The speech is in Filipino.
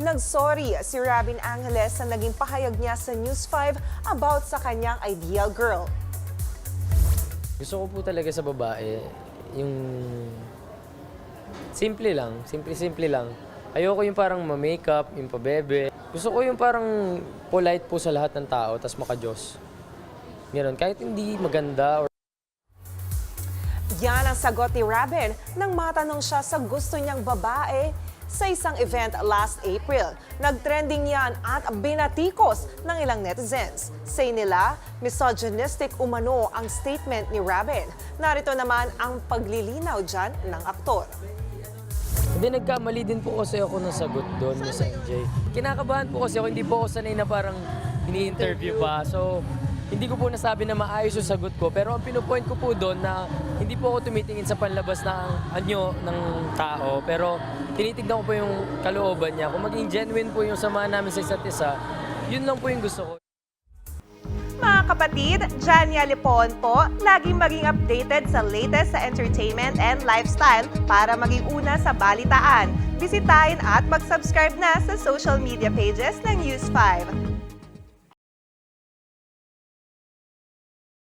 Nagsorry si Robin Angeles sa naging pahayag niya sa News 5 about sa kanyang ideal girl. Gusto ko po talaga sa babae, yung simple lang, simple-simple lang. Ayoko yung parang ma-makeup, yung pabebe. Gusto ko yung parang polite po sa lahat ng tao, tas maka-Diyos. Ganun, kahit hindi maganda or Yan ang sagot ni Robin nang matanong siya sa gusto niyang babae sa isang event last April. Nagtrending yan at binatikos ng ilang netizens. Say nila, misogynistic umano ang statement ni Robin. Narito naman ang paglilinaw dyan ng aktor. Hindi, nagkamali din po kasi ako ng sagot doon, Miss MJ. Kinakabahan po kasi ako, hindi po ako sanay na parang ini-interview pa. So, hindi ko po nasabi na maayos yung sagot ko. Pero ang pinupoint ko po doon na hindi po ako tumitingin sa panlabas ng anyo ng tao. Pero tinitignan ko po yung kalooban niya. Kung maging genuine po yung samahan namin sa isa't isa, yun lang po yung gusto ko. Mga kapatid, Jania Lipon po, laging maging updated sa latest sa entertainment and lifestyle para maging una sa balitaan. Bisitahin at mag-subscribe na sa social media pages ng News 5.